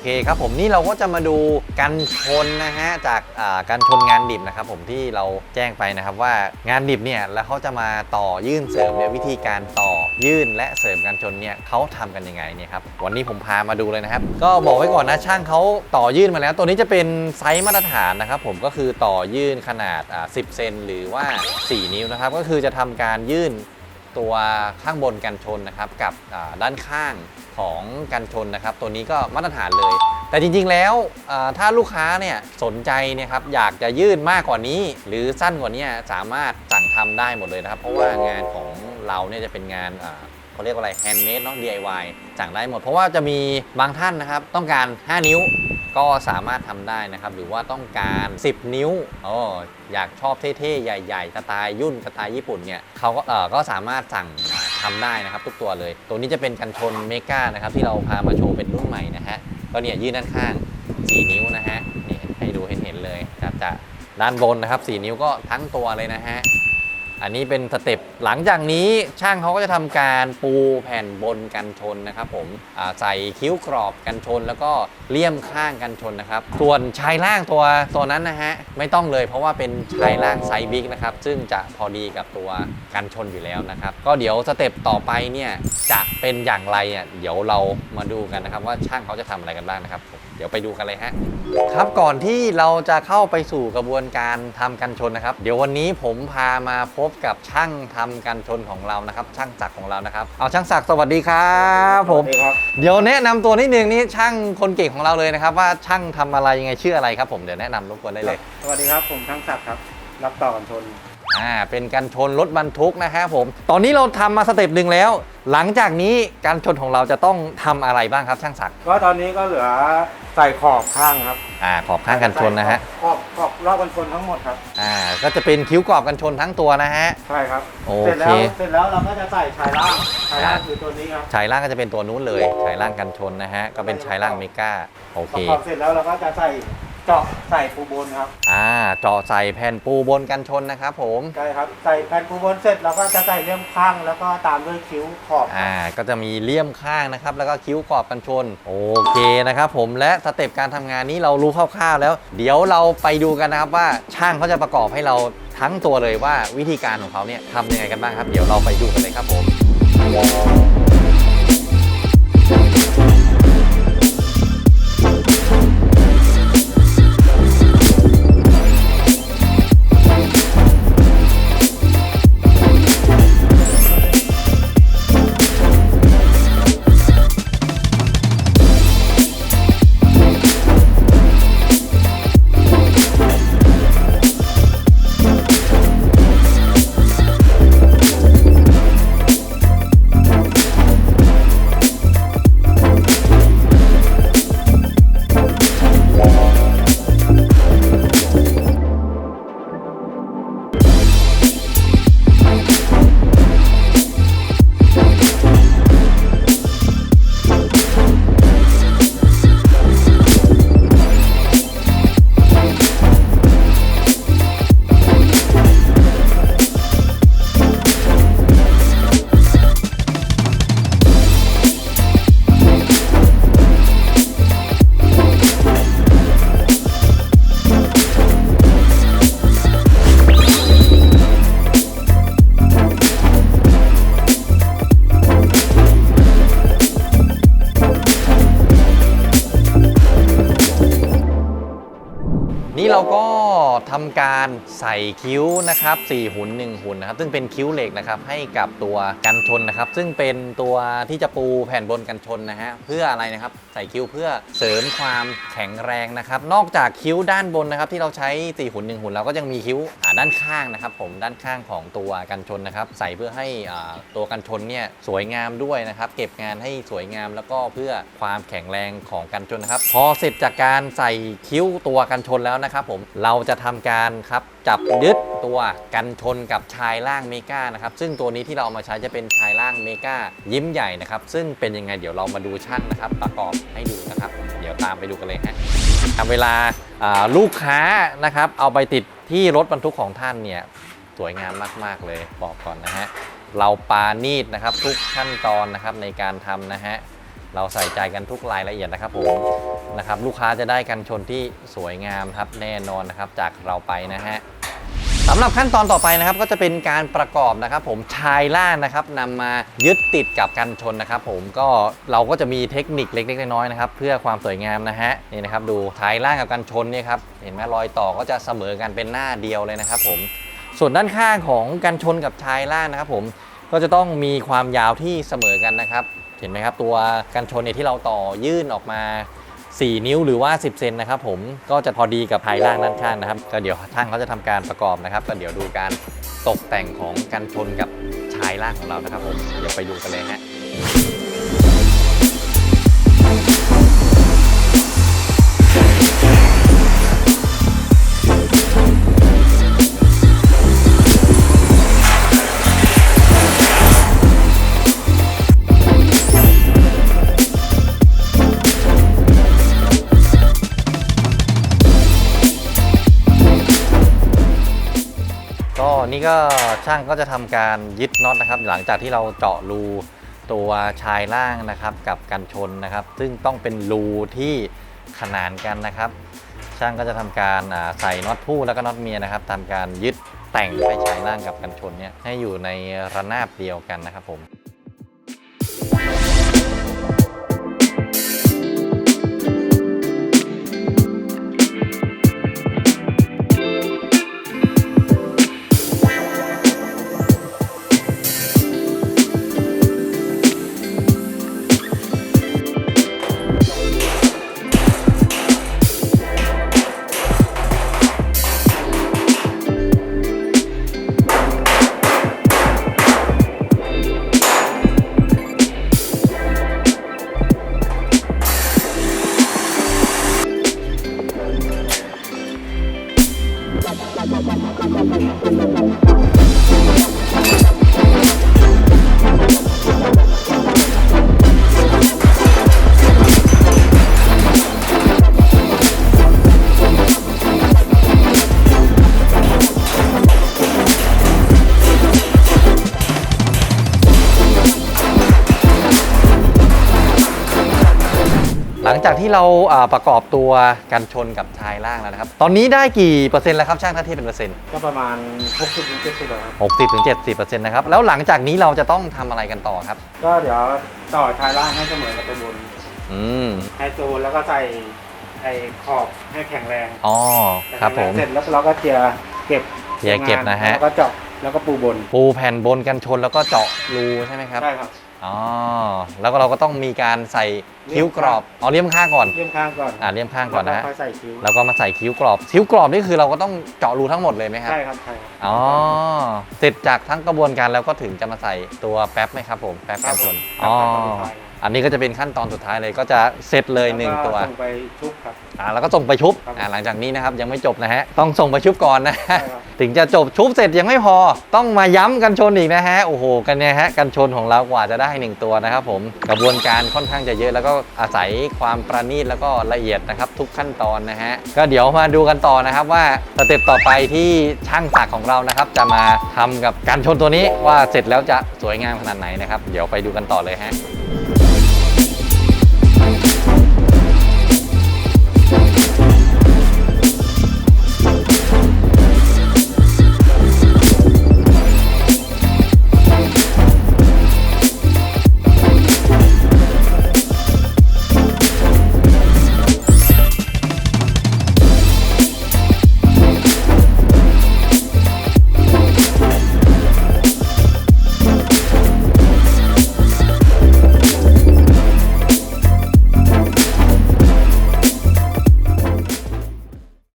เคครับผมนี่เราก็จะมาดูกันชนนะฮะจากการชนงานดิบนะครับผมที่เราแจ้งไปนะครับว่างานดิบเนี่ยแล้วเขาจะมาต่อยื่นเสริมเนี่ยวิธีการต่อยื่นและเสริมการชนเนี่ยเขาทำกันยังไงเนี่ยครับวันนี้ผมพามาดูเลยนะครับ ก็บอกไว้ก่อนนะช่างเขาต่อยื่นมาแล้ว ตัวนี้จะเป็นไซส์มาตรฐานนะครับผมก็คือต่อยื่นขนาด 10 เซนหรือว่า 4 นิ้วนะครับก็คือจะทำการยื่น ตัวข้างบนกันชนนะครับกับด้านข้างของกันชนนะครับ ตัวนี้ก็มาตรฐานเลย แต่จริงๆแล้วถ้าลูกค้าเนี่ยสนใจเนี่ยครับอยากจะยืดมากกว่านี้ หรือสั้นกว่านี้สามารถสั่งทำได้หมดเลยนะครับ เพราะว่างานของเราเนี่ยจะเป็นงานเขาเรียกว่าอะไรแฮนด์เมดเนาะ DIY สั่งได้หมด เพราะว่าจะมีบางท่านนะครับ ต้องการ 5 นิ้ว ก็สามารถทำได้นะครับ หรือว่าต้องการ 10 นิ้วอ๋ออยากชอบเท่ๆ ใหญ่ๆสไตล์ยุ่นสไตล์ญี่ปุ่นเนี่ยเขาก็เออก็สามารถสั่งทำได้นะครับ ทุกตัวเลย ตัวนี้จะเป็นกันชนเมกานะครับ ที่เราพามาโชว์เป็นรุ่นใหม่นะฮะก็เนี่ยยื่นด้านข้าง 4 นิ้วนะฮะนี่ให้ดูเห็นๆเลยครับจะด้านบนนะครับ 4 นิ้วก็ทั้งตัวเลยนะฮะ อันนี้เป็นสเต็ปหลังจากนี้ช่างเขาก็จะทำการปูแผ่นบนกันชนนะครับผมใส่คิ้วกรอบกันชน แล้วก็เลี่ยมข้างกันชนนะครับ ส่วนชายล่างตัวตัวนั้นนะฮะไม่ต้องเลย เพราะว่าเป็นชายล่างไซส์บิ๊กนะครับซึ่งจะพอดีกับตัวกันชนอยู่แล้วนะครับ ก็เดี๋ยวสเต็ปต่อไปเนี่ยจะเป็นอย่างไรอะเดี๋ยวเรามาดูกันนะครับ ว่าช่างเขาจะทำอะไรกันบ้างนะครับผมเดี๋ยวไปดูกันเลยฮะครับก่อนที่เราจะเข้าไปสู่กระบวนการทำกันชนนะครับ เดี๋ยววันนี้ผมพามาพบกับช่างทำกันชนของเรานะครับ ช่างศักดิ์ของเรานะครับ เอาช่างศักดิ์สวัสดีครับผมสวัสดีครับเดี๋ยวแนะนำตัวนิดนึงนี่ช่างคนเก่งของเราเลยนะครับ ว่าช่างทำอะไรยังไงชื่ออะไรครับผมเดี๋ยวแนะนำรบกวนได้เลย สวัสดีครับผมทั้งศักดิ์ครับ รับต่อกันชน อ่าเป็นการชนรถบรรทุกนะครับผม ตอนนี้เราทำมาสเต็ปหนึ่งแล้ว หลังจากนี้การชนของเราจะต้องทำอะไรบ้างครับช่างศักดิ์ก็ตอนนี้ก็เหลือใส่ขอบข้างครับอ่าขอบข้างกันชนนะฮะขอบขอบรอบกันชนทั้งหมดครับอ่าก็จะเป็นคิ้วกรอบกันชนทั้งตัวนะฮะใช่ครับโอเสร็จเคแล้วเสร็จแล้วเราก็จะใส่ชายล่างชายล่างอ่าคือตัวนี้ครับชายล่างก็จะเป็นตัวนู้นเลยชายล่างกันชนนะฮะก็เป็นชายล่างเมกาโอพเคอขอบเสร็จแล้วเราก็จะใส่ เจาะใส่ปูบนครับอ่าเจาะใส่แผ่นปูบนกันชนนะครับผมใช่ครับใส่แผ่นปูบนเสร็จเราก็จะใส่เลี่ยมข้างแล้วก็ตามด้วยคิ้วขอบอ่าก็จะมีเลี่ยมข้างนะครับ แล้วก็คิ้วกรอบกันชน โอเคนะครับผมและสเต็ปการทำงานนี้เรารู้คร่าวๆแล้ว เดี๋ยวเราไปดูกันนะครับว่าช่างเขาจะประกอบให้เราทั้งตัวเลยว่าวิธีการของเขาเนี่ยทำยังไงกันบ้างครับ เดี๋ยวเราไปดูกันเลยครับผม นี่เราก็ทำการใส่คิ้วนะครับ4หุ่น1หุ่นนะครับซึ่งเป็นคิ้วเหล็กนะครับให้กับตัวกันชนนะครับ ซึ่งเป็นตัวที่จะปูแผ่นบนกันชนนะฮะเพื่ออะไรนะครับใส่คิ้วเพื่อเสริมความแข็งแรงนะครับ นอกจากคิ้วด้านบนนะครับที่เราใช้4หุ่น1หุ่นเราก็ยังมีคิ้วด้านข้างนะครับ ผมด้านข้างของตัวกันชนนะครับ ใส่เพื่อให้ตัวกันชนเนี่ยสวยงามด้วยนะครับ เก็บงานให้สวยงามแล้วก็เพื่อความแข็งแรงของกันชนนะครับ พอเสร็จจากการใส่คิ้วตัวกันชนแล้วนะครับผมเราจะทำการครับจับยึดตัวกันชนกับชายล่างเมกานะครับซึ่งตัวนี้ที่เราเอามาใช้จะเป็นชายล่างเมกายิ้มใหญ่นะครับซึ่งเป็นยังไงเดี๋ยวเรามาดูช่างนะครับ ประกอบให้ดูนะครับ เดี๋ยวตามไปดูกันเลยฮะทำเวลาอ่าลูกค้านะครับเอาไปติดที่รถบรรทุกของท่านเนี่ยสวยงามมาก ๆ เลยบอกก่อนนะฮะเราปานีดนะครับทุกขั้นตอนนะครับในการทำนะฮะ เราใส่ใจกันทุกรายละเอียดนะครับผมนะครับลูกค้าจะได้กันชนที่สวยงามครับแน่นอนนะครับจากเราไปนะฮะสำหรับขั้นตอนต่อไปนะครับก็จะเป็นการประกอบนะครับ ผมชายล่างนะครับนำมายึดติดกับกันชนนะครับ ผมก็เราก็จะมีเทคนิคเล็กๆน้อยๆนะครับเพื่อความสวยงามนะฮะนี่นะครับดูชายล่างกับกันชนเนี่ยครับเห็นไหมรอยต่อก็จะเสมอกันเป็นหน้าเดียวเลยนะครับ ผมส่วนด้านข้างของกันชนกับชายล่างนะครับ ผมก็จะต้องมีความยาวที่เสมอกันนะครับ ห็นไหมครับตัวกันชนเนี่ยที่เราต่อยื่นออกมา 4 นิ้วหรือว่า 10 เซนนะครับผมก็จะพอดีกับภายล่างด้านข้างนะครับ ก็เดี๋ยวช่างเขาจะทำการประกอบนะครับ ก็เดี๋ยวดูการตกแต่งของกันชนกับชายล่างของเรานะครับผมเดี๋ยวไปดูกันเลยฮะ ก็นี่ก็ช่างก็จะทำการยึดน็อตนะครับ หลังจากที่เราเจาะรูตัวชายล่างนะครับกับกันชนนะครับ ซึ่งต้องเป็นรูที่ขนานกันนะครับ ช่างก็จะทำการใส่น็อตผู้แล้วก็น็อตเมียนะครับทำการยึดแต่งให้ชายล่างกับกันชนเนี่ยให้อยู่ในระนาบเดียวกันนะครับผม ที่เราอ่าประกอบตัวกันชนกับชายล่างแล้วนะครับ ตอนนี้ได้กี่เปอร์เซ็นต์แล้วครับช่างถ้าเทียบเป็นเปอร์เซ็นต์ก็ประมาณ 60ถึง70ครับ60ถึง70เปอร์เซ็นต์นะครับ แล้วหลังจากนี้เราจะต้องทำอะไรกันต่อครับ ก็เดี๋ยวต่อชายล่างให้เสมอกับตัวบนอืมให้ตัวบนแล้วก็ใส่ไอ้ขอบให้แข็งแรงอ๋อครับผม เสร็จแล้วเราก็เจียร์เก็บเจียร์เก็บนะฮะ แล้วก็เจาะแล้วก็ปูบน ปูแผ่นบนกันชนแล้วก็เจาะรูใช่ไหมครับ ใช่ครับ อ๋อแล้วก็เราก็ต้องมีการใส่คิ้วกรอบอ๋อเลี่ยมข้างก่อนเลี่ยมข้างก่อนอ่าเลี่ยมข้างก่อนนะฮะแล้วค่อยใส่คิ้วแล้วก็มาใส่คิ้วกรอบคิ้วกรอบนี่คือเราก็ต้องเจาะรูทั้งหมดเลยไหมครับใช่ครับใช่ครับอ๋อเสร็จจากทั้งกระบวนการแล้วก็ถึงจะมาใส่ตัวแป๊บไหมครับผมแป๊บครักับนชนผมอ๋อขั้นต อนสุดท้ายอันนี้ก็จะเป็นขั้นตอนสุดท้ายเลยก็จะเสร็จเลยหนึ่งแล้ตัวก็ส่งไปชุบครับ อ่าแล้วก็ส่งไปชุบครับอ่าหลังจากนี้นะครับยังไม่จบนะฮะต้องส่งไปชุบก่อนนะใช่ครับ ถึงจะจบชุบเสร็จยังไม่พอ ต้องมาย้ำกันชนอีกนะฮะโอ้โหกันเนี่ยฮะกันชนของเรากว่าจะได้หนึ่งตัวนะครับผมกระบวนการค่อนข้างจะเยอะแล้วก็อาศัยความประณีตแล้วก็ละเอียดนะครับทุกขั้นตอนนะฮะก็เดี๋ยวมาดูกันต่อนะครับว่าสเต็ปต่อไปที่ช่างศักดิ์ของเรานะครับ จะมาทำกับกันชนตัวนี้ว่าเสร็จแล้วจะสวยงามขนาดไหนนะครับ เดี๋ยวไปดูกันต่อเลยฮะ